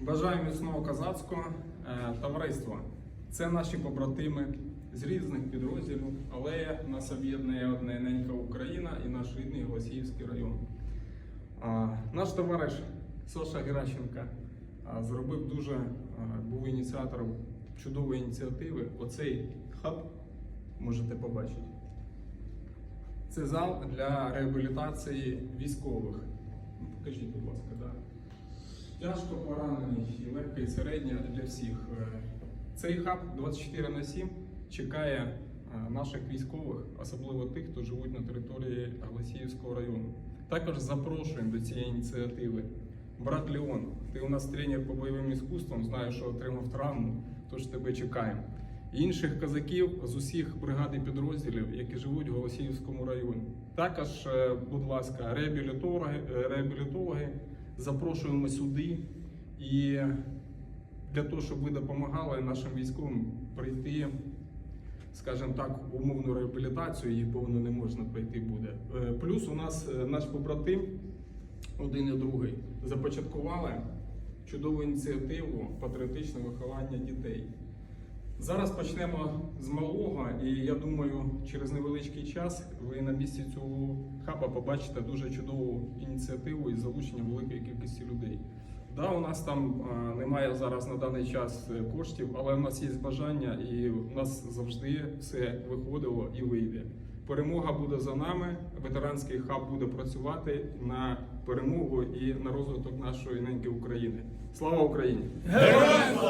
Бажаю міцного козацького Е, товариства. Це наші побратими з різних підрозділів, але нас об'єднує одне ненька Україна і наш рідний Голосіївський район. Наш товариш Соша Геращенка зробив дуже, був ініціатором чудової ініціативи. Оцей хаб можете побачити. Це зал для реабілітації військових. Покажіть. Тяжко поранений і легко, і середньо для всіх. Е, Цей хаб 24 на 7 чекає е, наших військових, особливо тих, хто живуть на території Голосіївського району. Також запрошуємо до цієї ініціативи. Брат Леон, ти у нас тренер по бойовим іскусствам, знаю, що отримав травму, тож тебе чекаємо. Інших козаків з усіх бригад і підрозділів, які живуть в Голосіївському районі. Також, е, будь ласка, реабілітологи, реабілітологи запрошуємо сюди і для того, щоб ви допомагали нашим військовим пройти, скажімо так, умовну реабілітацію, її повно не можна пройти буде. Е, Плюс у нас е, наш побратим, один і другий, започаткували чудову ініціативу патріотичне виховання дітей. Зараз почнемо з малого, і я думаю, через невеличкий час ви на місці цього хаба побачите дуже чудову ініціативу із залученням великої кількості людей. Да, у нас там немає зараз на даний час е, коштів, але в нас є бажання, і у нас завжди все виходило і вийде. Перемога буде за нами. Ветеранський хаб буде працювати на перемогу і на розвиток нашої неньки України. Слава Україні! Героям!